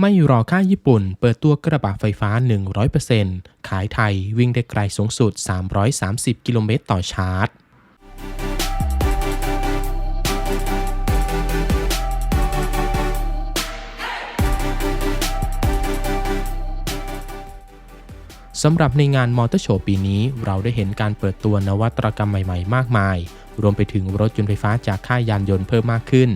ไม่รอค่าญี่ปุ่น เปิดตัวกระบะไฟฟ้า 100%ขายไทยวิ่งได้ไกลสูงสุด 330 กิโลเมตรต่อชาร์จสำหรับในงานมอเตอร์โชว์ปีนี้ เราได้เห็นการเปิดตัวนวัตกรรมใหม่ ๆ มากมาย รวมไปถึงรถยนต์ไฟฟ้าจากค่ายยานยนต์เพิ่มมากขึ้น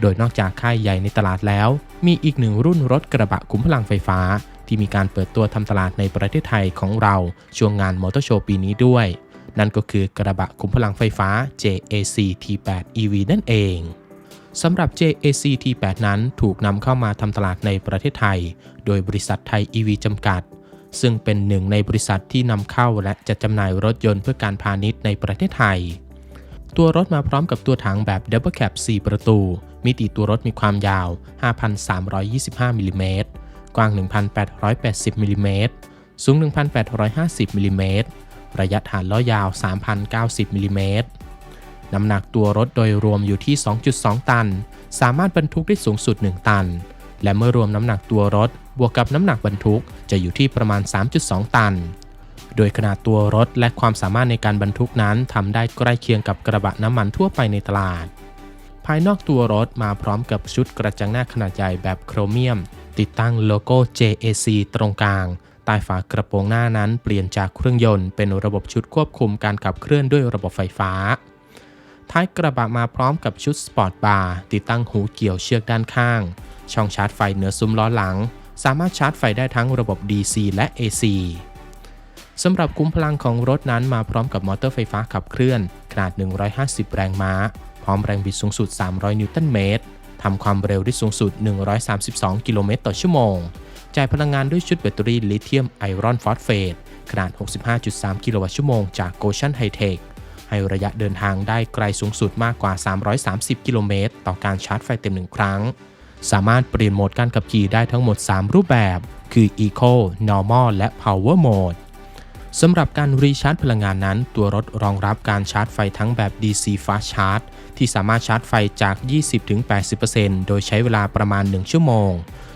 โดยนอกจากค่ายใหญ่ในตลาดแล้ว มีอีกหนึ่งรุ่นรถกระบะคุ้มพลังไฟฟ้า ที่มีการเปิดตัวทำตลาดในประเทศไทยของเรา ช่วงงานมอเตอร์โชว์ปีนี้ด้วย นั่นก็คือกระบะคุ้มพลังไฟฟ้า JAC T8 EV นั่นเองสำหรับ JAC T8 นั้นถูกนำเข้ามาทำตลาดในประเทศไทย โดยบริษัทไทย EV จำกัด ซึ่งเป็นหนึ่งในบริษัทที่นำเข้าและจัดจำหน่ายรถยนต์เพื่อการพาณิชย์ในประเทศไทย ตัวรถมาพร้อมกับตัวถังแบบ Double Cab 4 ประตู มิติตัวรถมีความยาว 5,325มิลลิเมตรกว้าง 1,880มิลลิเมตรสูง 1,850มิลลิเมตรระยะฐานล้อยาว 3,090มิลลิเมตรน้ำหนักตัวรถโดยรวมอยู่ที่ 2.2 ตัน สามารถบรรทุกได้สูงสุด 1 ตัน และเมื่อรวมน้ำหนักตัวรถ บวกกับน้ำหนักบรรทุกจะอยู่ที่ประมาณ 3.2 ตัน โดยขนาดตัวรถและความสามารถในการบรรทุกนั้นทำได้ใกล้เคียงกับกระบะน้ำมันทั่วไปในตลาด ภายนอกตัวรถมาพร้อมกับชุดกระจังหน้าขนาดใหญ่แบบโครเมียม ติดตั้งโลโก้ JAC ตรงกลาง ใต้ฝากระโปรงหน้านั้นเปลี่ยนจากเครื่องยนต์เป็นระบบชุดควบคุมการขับเคลื่อนด้วยระบบไฟฟ้า ท้ายกระบะมาพร้อมกับชุดสปอร์ตบาร์ติดตั้งหูเกี่ยวเชือกด้านข้าง ช่องชาร์จไฟเหนือซุ้มล้อหลัง สามารถชาร์จไฟได้ทั้งระบบ DC และ AC สำหรับคุ้มพลังของรถนั้นมาพร้อมกับมอเตอร์ไฟฟ้าขับเคลื่อน ขนาด 150 แรงม้า พร้อมแรงบิดสูงสุด 300 นิวตันเมตรทำความเร็วได้สูงสุด 132 กิโลเมตรต่อชั่วโมง จ่ายพลังงานด้วยชุดแบตเตอรี่ลิเธียมไอรอนฟอสเฟตขนาด 65.3 กิโลวัตต์ชั่วโมงจากโกชันไฮเทคให้ระยะเดินทางได้ไกลสูงสุดมากกว่า 330 กิโลเมตร ต่อการชาร์จไฟเต็มหนึ่งครั้ง สามารถเปลี่ยนโหมดการขับขี่ได้ทั้งหมด 3 รูปแบบ คือ Eco Normal และ Power Mode สำหรับการรีชาร์จพลังงานนั้น ตัวรถรองรับการชาร์จไฟทั้งแบบ DC Fast Charge ที่สามารถชาร์จไฟจาก 20-80%โดยใช้เวลาประมาณ 1 ชั่วโมง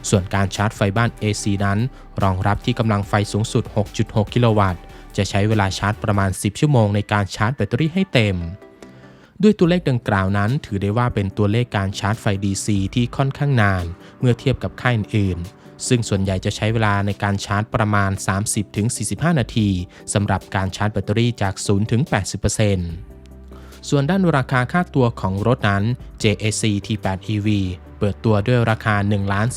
ส่วนการชาร์จไฟบ้าน AC นั้น รองรับที่กำลังไฟสูงสุด 6.6 กิโลวัตต์ จะใช้เวลาชาร์จประมาณ 10 ชั่วโมงในการชาร์จแบตเตอรี่ให้เต็ม ด้วยตัวเลขดังกล่าวนั้น ถือได้ว่าเป็นตัวเลขการชาร์จไฟ DC ที่ค่อนข้างนาน เมื่อเทียบกับค่ายอื่นๆ ซึ่งส่วนใหญ่จะใช้เวลาในการชาร์จประมาณ 30-45 นาทีสำหรับการชาร์จแบตเตอรี่จาก 0-80%ส่วนด้านราคาค่าตัวของรถนั้น JAC T8 EV เปิดตัวด้วยราคา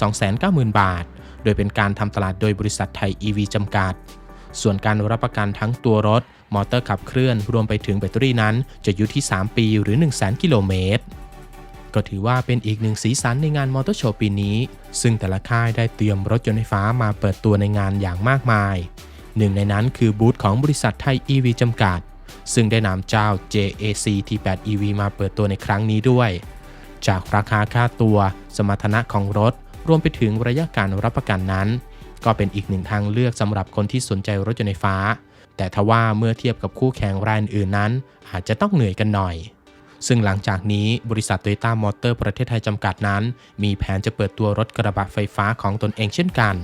1,290,000 บาท โดยเป็นการทำตลาดโดยบริษัทไทย EV จำกัด ส่วนการรับประกันทั้งตัวรถ มอเตอร์ขับเคลื่อน รวมไปถึงแบตเตอรี่นั้น จะอยู่ที่ 3 ปีหรือ 100,000 กิโลเมตร ก็ถือว่าเป็นอีกหนึ่งสีสันในงานมอเตอร์โชว์ปีนี้ ซึ่งแต่ละค่ายได้เตรียมรถยนต์ไฟฟ้ามาเปิดตัวในงานอย่างมากมาย หนึ่งในนั้นคือบูธของบริษัทไทย EV จำกัด ซึ่งได้นำเจ้า JAC T8 EV มาเปิดตัวในครั้งนี้ด้วย จากราคาค่าตัว สมรรถนะของรถ รวมไปถึงระยะการรับประกันนั้น ก็เป็นอีกหนึ่งทางเลือกสำหรับคนที่สนใจรถยนต์ไฟฟ้า แต่ทว่าเมื่อเทียบกับคู่แข่งรายอื่นนั้น อาจจะต้องเหนื่อยกันหน่อย ซึ่งหลังจากนี้บริษัทโตโยต้ามอเตอร์ประเทศไทยจำกัดนั้น มีแผนจะเปิดตัวรถกระบะไฟฟ้าของตนเองเช่นกัน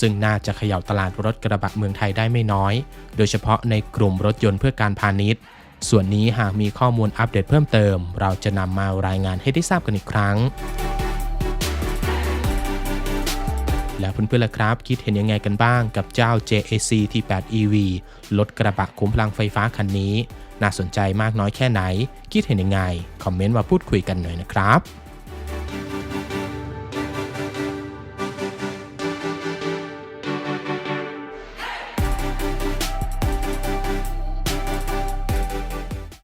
ซึ่งน่าจะเขย่าตลาดรถกระบะเมืองไทยได้ไม่น้อย โดยเฉพาะในกลุ่มรถยนต์เพื่อการพาณิชย์ ส่วนนี้หากมีข้อมูลอัปเดตเพิ่มเติม เราจะนำมารายงานให้ได้ทราบกันอีกครั้งแล้วเพื่อนๆล่ะครับ คิดเห็นยังไงกันบ้างกับเจ้า JAC T8 EV รถกระบะคุ้มพลังไฟฟ้าคันนี้ น่าสนใจมากน้อยแค่ไหน คิดเห็นยังไง คอมเมนต์มาพูดคุยกันหน่อยนะครับ